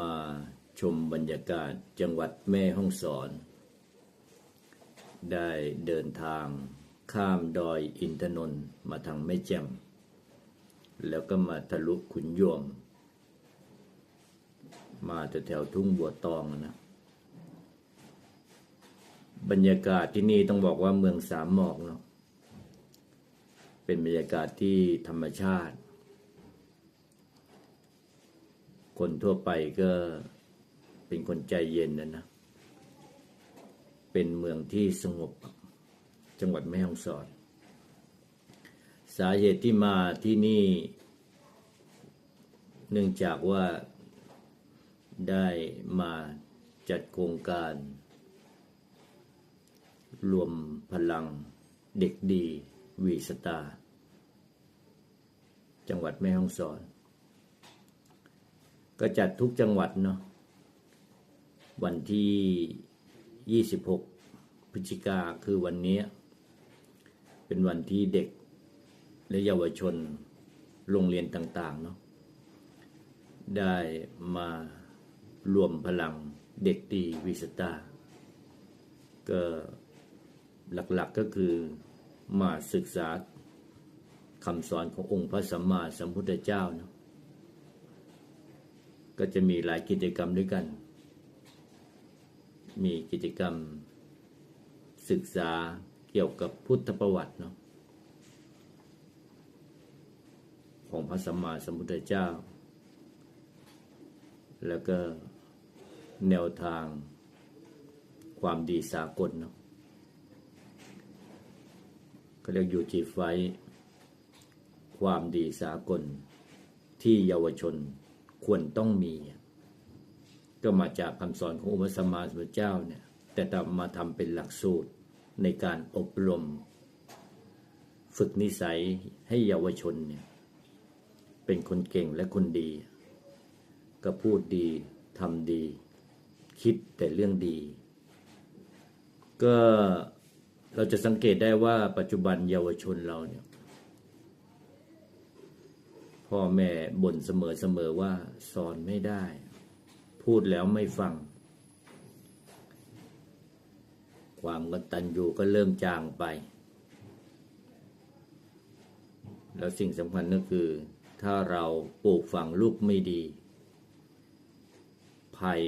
มาชมบรรยากาศจังหวัดแม่ฮ่องสอน ได้เดินทางข้ามดอยอินทนนท์มาทางแม่แจ่มแล้วก็มาทะลุขุนยวม มาแถวทุ่งบัวตองนะบรรยากาศที่นี่ต้องบอกว่าเมืองสามหมอกเนาะเป็นบรรยากาศที่ธรรมชาติ คนทั่วไปก็เป็นคนใจเย็นนะนะ เป็นเมืองที่สงบจังหวัดแม่ฮ่องสอน สาเหตุที่มาที่นี่ เนื่องจากว่าได้มาจัดโครงการ รวมพลังเด็กดีวีสตาร์จังหวัดแม่ฮ่องสอน ก็จัดทุกจังหวัดเนาะวันที่ 26 พฤศจิกาคือวันนี้ เป็นวันที่เด็กและเยาวชนโรงเรียนต่าง ๆ เนาะได้มารวมพลังเด็กดีวิสตาก็หลักๆก็คือมาศึกษาคำสอนขององค์พระสัมมาสัมพุทธเจ้าเนาะ ก็จะมีหลายกิจกรรมด้วยกัน มีกิจกรรมศึกษาเกี่ยวกับพุทธประวัติเนาะของพระสัมมาสัมพุทธเจ้า แล้วก็แนวทางความดีสากลเนาะก็เรียกยูจีไฟ ความดีสากลที่เยาวชน ควรต้องมี ก็มาจากคำสอนขององค์พระสัมมาสัมพุทธเจ้าเนี่ยแต่ทำมาทำเป็นหลักสูตรในการอบรม ฝึกนิสัยให้เยาวชนเนี่ยเป็นคนเก่งและคนดี ก็พูดดีทำดี คิดแต่เรื่องดี ก็เราจะสังเกตได้ว่าปัจจุบันเยาวชนเราเนี่ย พ่อแม่บ่นเสมอๆว่าสอนไม่ได้ พูดแล้วไม่ฟัง ความกตัญญูก็เริ่มจางไป แล้วสิ่งสำคัญก็คือ ถ้าเราปลูกฝังลูกไม่ดี ภัย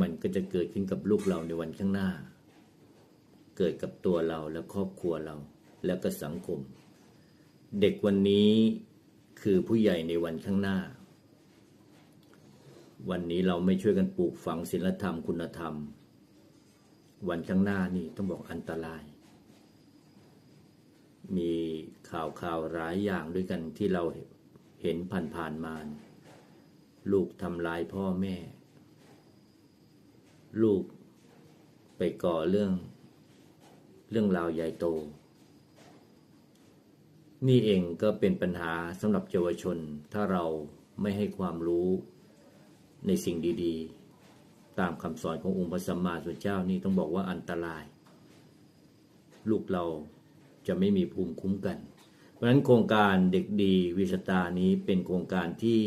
มันก็จะเกิดขึ้นกับลูกเราในวันข้างหน้า เกิดกับตัวเราและครอบครัวเราและก็สังคม เด็กวันนี้ คือผู้ใหญ่ในวันข้างหน้า วันนี้เราไม่ช่วยกันปลูกฝังศีลธรรมคุณธรรม วันข้างหน้านี่ต้องบอกอันตราย มีข่าวข่าวร้ายอย่างด้วยกันที่เราเห็นผ่านๆมา ลูกทำลายพ่อแม่ ลูกไปก่อเรื่อง เรื่องราวใหญ่โต นี่เองก็เป็นปัญหาสำหรับเยาวชน ถ้าเราไม่ให้ความรู้ในสิ่งดีๆ ตามคำสอนขององค์พระสัมมาสัมพุทธเจ้านี่ต้องบอกว่าอันตราย ลูกเราจะไม่มีภูมิคุ้มกัน เพราะฉะนั้นโครงการเด็กดีวิชตานี้เป็นโครงการที่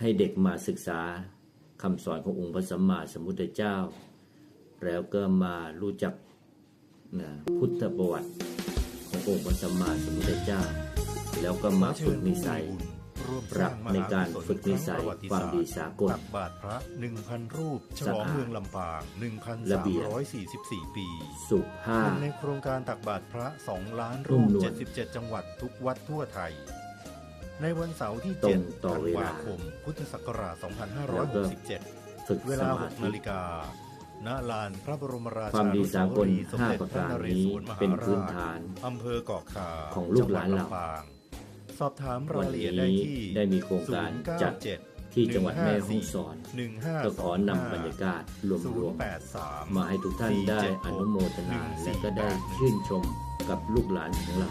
ให้เด็กมาศึกษาคำสอนขององค์พระสัมมาสัมพุทธเจ้า แล้วก็มารู้จักพุทธประวัติ ององค์พระสัมมาสัมพุทธเจ้า แล้วก็มาฝึกนิสัยปรับในการฝึกนิสัยความดีสากลตักบาตรพระ1,000 รูปฉลองสะอาดเมืองลำปางระเบียบ1,344 ปี สุภาหพนึ่งในโครงการตักบาตรพระ 2 ล้านนุ่รูมปนวล77 จังหวัดทุกวัดทั่วไทย ในวันเสาร์ที่ตรง7ต่อธันเวลาวาคม พุทธศักราชแล้วก็2567ฝึกเวสลามา6ธินาฬิกา ณลานพระบรมราชาความดีสากลนุสวรีสมห้าเด็จประพระการนเรนี้ศวรมหาเป็นพื้นราชฐานอำเภอเกาะคาของลูกหลานจังวัดเราลำปางสอบถามวัรายนละเอียดนี้ได้ที่ได้มีโครงการจัด097ที่จังหวัดแม่ฮ่องสอน15ก็ขอนำบรรยากาศรวมๆมาให้ทุกท่านได้อนุโมทนาและก็ได้ชื่นชมกับลูกหลานของเรา